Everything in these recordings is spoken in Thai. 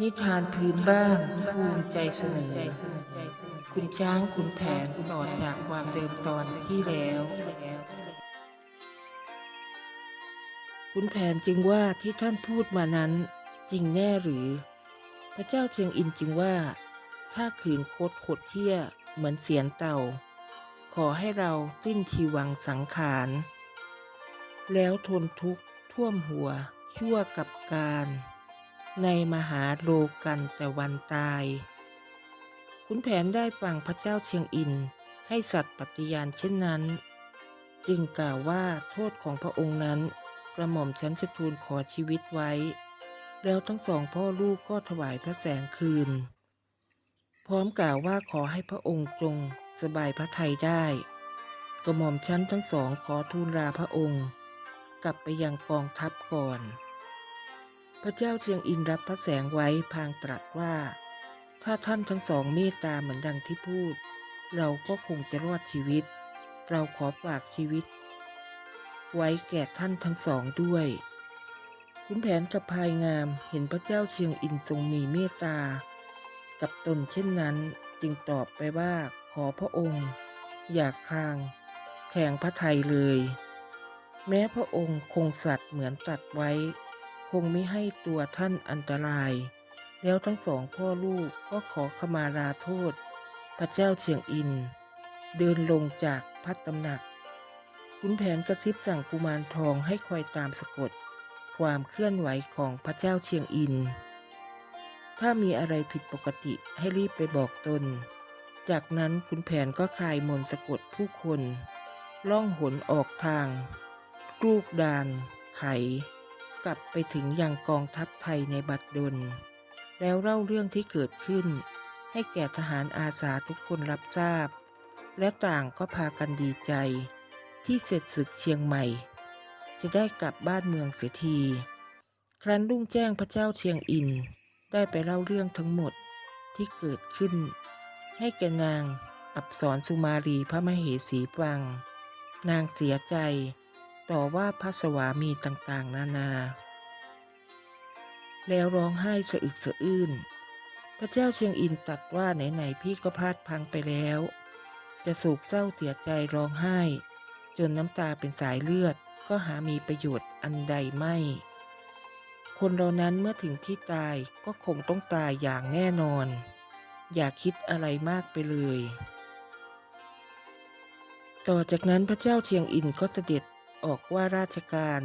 นิทานพื้นบ้านภูมิใจเสนอคุณช้างคุณแผนต่อจากความเดิมตอนที่แล้ว คุณแผนจึงว่าที่ท่านพูดมานั้นจริงแน่หรือ พระเจ้าเชียงอินจึงว่า ถ้าขืนโคตรหดเที่ยเหมือนเสียนเต่า ขอให้เราสิ้นชีวังสังขาร แล้วทนทุกข์ท่วมหัวชั่วกับการ ในมหาโลกันแต่วันตาย ขุนแผนได้ฟังพระเจ้าเชียงอินให้สัตว์ปฏิญาณเช่นนั้น จึงกล่าวว่าโทษของพระองค์นั้นกระหม่อมฉันจะทูลขอชีวิตไว้ แล้วทั้งสองพ่อลูกก็ถวายพระแสงคืน พร้อมกล่าวว่าขอให้พระองค์จงสบายพระทัยได้ กระหม่อมชั้นทั้งสองขอทูลลาพระองค์ กลับไปยังกองทัพก่อน พระเจ้าเชียงอินรับพระแสงไว้พางตรัสว่า ถ้าท่านทั้งสองเมตตาเหมือนดังที่พูด เราก็คงจะรอดชีวิต เราขอฝากชีวิต ไว้แก่ท่านทั้งสองด้วยคุณแผนกับพายงามเห็นพระเจ้าเชียงอินทรงมีเมตตา กับตนเช่นนั้นจึงตอบไปว่าขอพระองค์ อย่าคลางแข่งพระไทยเลย แม้พระองค์คงสัตว์เหมือนตัดไว้ งไม่ให้ตัวท่านอันตราย แล้วทั้งสองพ่อลูกก็ขอขมาลาโทษ พระเจ้าเชียงอิน เดินลงจากพัดตำหนักขุนแผนกระซิบสั่งกุมารทองให้คอยตามสะกด ความเคลื่อนไหวของพระเจ้าเชียงอิน ถ้ามีอะไรผิดปกติให้รีบไปบอกตน จากนั้นขุนแผนก็คลายมนสะกดผู้คน ล่องหนออกทางกรูกดาน ไข กลับไปถึงยังกองทัพไทยในบัดดล แล้วเล่าเรื่องที่เกิดขึ้น ให้แก่ทหารอาสาทุกคนรับทราบ และต่างก็พากันดีใจ ที่เสร็จศึกเชียงใหม่ จะได้กลับบ้านเมืองเสียที ครั้นรุ่งแจ้งพระเจ้าเชียงอิน ได้ไปเล่าเรื่องทั้งหมดที่เกิดขึ้น ให้แก่นางอับสรสุมารีพระมเหสีฟัง นางเสียใจต่อว่าพระสวามีต่างๆ นานา แล้วร้องไห้สะอึกสะอื้น พระเจ้าเชียงอินตัดว่าไหนๆพี่ก็พลาดพังไปแล้ว จะโศกเศร้าเสียใจร้องไห้ จนน้ำตาเป็นสายเลือดก็หามีประโยชน์อันใดไม่ คนเรานั้นเมื่อถึงที่ตายก็คงต้องตายอย่างแน่นอน อย่าคิดอะไรมากไปเลย ต่อจากนั้นพระเจ้าเชียงอินก็เสด็จออกว่าราชการ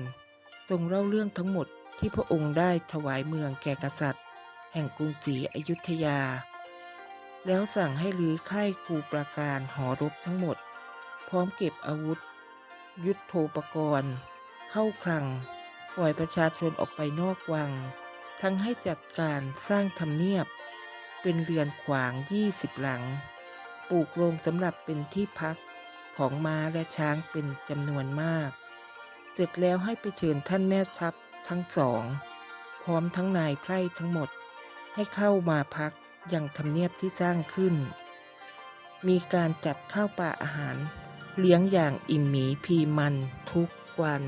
ทรงเล่าเรื่องทั้งหมด ที่พระองค์ได้ถวายเมืองแก่กษัตริย์ แห่งกรุงศรีอยุธยา แล้วสั่งให้รื้อค่ายคูประการหอรบทั้งหมด พร้อมเก็บอาวุธ ยุทโธปกรณ์ เข้าคลัง ปล่อยประชาชนออกไปนอกวัง ทั้งให้จัดการสร้างทำเนียบ เป็นเรือนขวางยี่สิบหลัง ปลูกโรงสำหรับเป็นที่พักของม้าและช้างเป็นจำนวนมาก เสร็จแล้วให้ไปเชิญท่านแม่ทัพ ทั้งสอง พร้อมทั้งนายไพร่ทั้งหมด ให้เข้ามาพักยังทำเนียบที่สร้างขึ้น มีการจัดข้าวปลาอาหาร เลี้ยงอย่างอิ่มหมีพีมันทุกวัน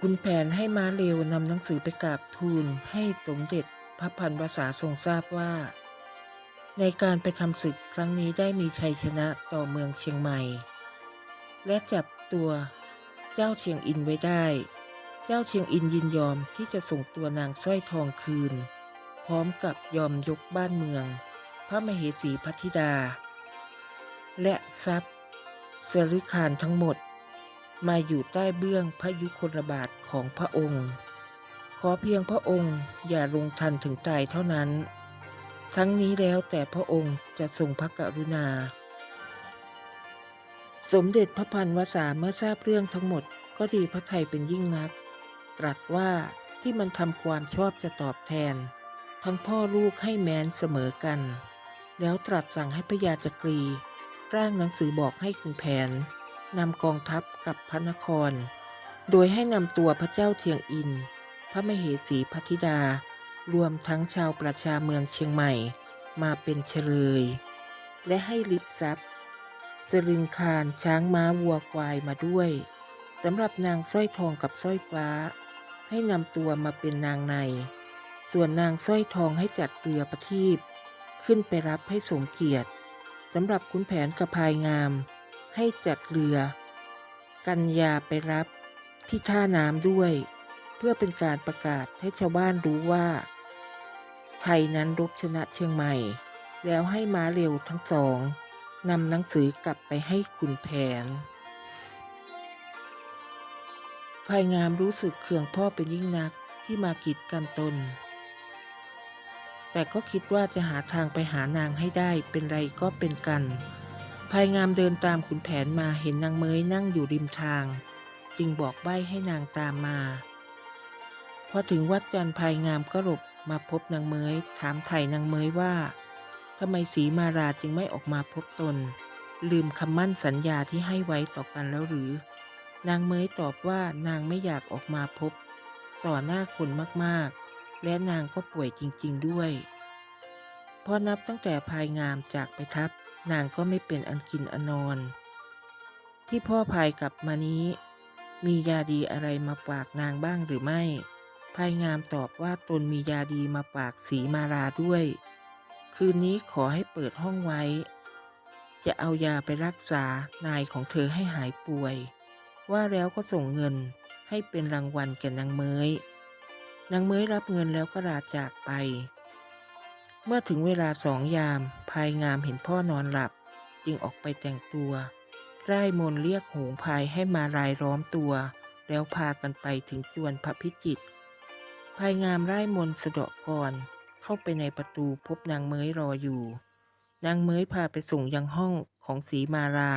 คุณแผนให้ม้าเร็วนำหนังสือไปกราบทูลให้สมเด็จพระพันวษาทรงทราบว่า ในการไปทำศึกครั้งนี้ได้มีชัยชนะต่อเมืองเชียงใหม่ และจับตัว เจ้าเชียงอินไว้ได้ เจ้าเชียงอินยินยอมที่จะส่งตัวนางสร้อยทองคืน พร้อมกับยอมยกบ้านเมือง พระมเหสีพัทธิดา และทรัพย์สริคารทั้งหมด มาอยู่ใต้เบื้องพระยุคลบาทของพระองค์ ขอเพียงพระองค์อย่าลงทันถึงตายเท่านั้น ทั้งนี้แล้วแต่พระองค์จะทรงพระกรุณา สมเด็จพระพันวษาเมื่อทราบเรื่องทั้งหมดก็ดีพระไทยเป็นยิ่งนัก ตรัสว่าที่มันทำความชอบจะตอบแทน ทั้งพ่อลูกให้แม้นเสมอกัน แล้วตรัสสั่งให้พระยาจักรี ร่างหนังสือบอกให้คุณแผนนำกองทัพกับพระนคร โดยให้นำตัวพระเจ้าเชียงอิน พระมเหสีพัทธิดา รวมทั้งชาวประชาเมืองเชียงใหม่ มาเป็นเฉลย และให้ลิบทรัพย์ สลึงคารช้างม้าวัวควายมาด้วยสำหรับนางสร้อยทองกับสร้อยฟ้า ให้นำตัวมาเป็นนางใน ส่วนนางสร้อยทองให้จัดเรือประทีปขึ้นไปรับให้สมเกียรติสำหรับขุนแผนกับพายงาม ให้จัดเรือ กัญญาไปรับที่ท่าน้ำด้วย เพื่อเป็นการประกาศให้ชาวบ้านรู้ว่า ไทยนั้นรบชนะเชียงใหม่ แล้วให้ม้าเร็วทั้งสอง นำหนังสือกลับไปให้คุณแผนภายงามรู้สึกเคืองพ่อเป็นยิ่งนักที่มากีดกันตน แต่ก็คิดว่าจะหาทางไปหานางให้ได้เป็นไรก็เป็นกัน ภายงามเดินตามขุนแผนมาเห็นนางเมยนั่งอยู่ริมทาง จึงบอกใบ้ให้นางตามมา พอถึงวัดจันทร์ภายงามก็หลบมาพบนางเมยถามไถ่นางเมยว่า ทำไมสีมาราจึงไม่ออกมาพบตน ลืมคำมั่นสัญญาที่ให้ไว้ต่อกันแล้วหรือ นางเมยตอบว่านางไม่อยากออกมาพบ ต่อหน้าคนมากๆ และนางก็ป่วยจริง ๆด้วย พอนับตั้งแต่ภายงามจากไปทับ นางก็ไม่เป็นอันกินอันนอน ที่พ่อพายกลับมานี้ มียาดีอะไรมาฝากนางบ้างหรือไม่ ภายงามตอบว่าตนมียาดีมาฝากสีมาราด้วย คืนนี้ขอให้เปิดห้องไว้ จะเอายาไปรักษานายของเธอให้หายป่วย ว่าแล้วก็ส่งเงินให้เป็นรางวัลแก่นางเมยนางเมยรับเงินแล้วก็ลาจากไป เมื่อถึงเวลาสองยาม ภายงามเห็นพ่อนอนหลับ จึงออกไปแต่งตัว ไร่มนเรียกหงพายให้มารายล้อมตัว แล้วพากันไปถึงจวนพระพิจิตรภายงามไร่มนสะเดาะก่อน เข้าไปในประตูพบนางเมยรออยู่ นางเมยพาไปส่งยังห้องของสีมารา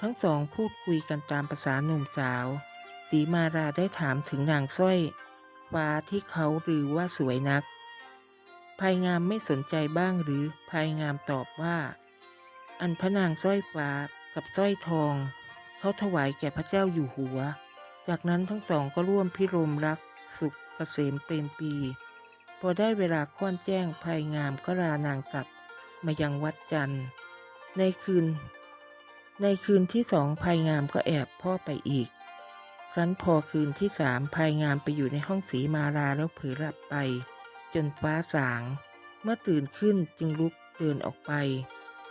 ทั้งสองพูดคุยกันตามภาษาหนุ่มสาว สีมาราได้ถามถึงนางสร้อยฟ้าที่เขาลือว่าสวยนัก ภายงามไม่สนใจบ้างหรือภายงามตอบว่า อันพระนางสร้อยฟ้ากับสร้อยทอง เขาถวายแก่พระเจ้าอยู่หัว จากนั้นทั้งสองก็ร่วมพิรมรักสุขเกษมเปรมปี พอได้เวลาค่อนแจ้งภายงามก็ลานางกลับมายังวัดจันทร์ ในคืน ในคืนที่สองภายงามก็แอบพ่อไปอีก ครั้นพอคืนที่สามภายงามไปอยู่ในห้องสีมาราแล้วเผลอหลับไป จนฟ้าสาง เมื่อตื่นขึ้นจึงลุกเดินออกไป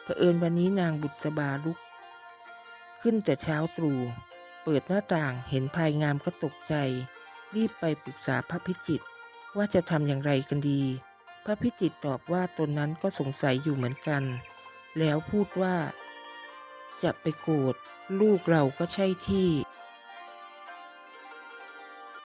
เผอิญวันนี้นางบุษบาลุก ขึ้นแต่เช้าตรู่เปิดหน้าต่างเห็นภายงามก็ตกใจ รีบไปปรึกษาพระพิจิตร ว่าจะทำอย่างไรกันดี พระพิจิตตอบว่าตนนั้นก็สงสัยอยู่เหมือนกัน แล้วพูดว่า จะไปโกรธลูกเราก็ใช่ที่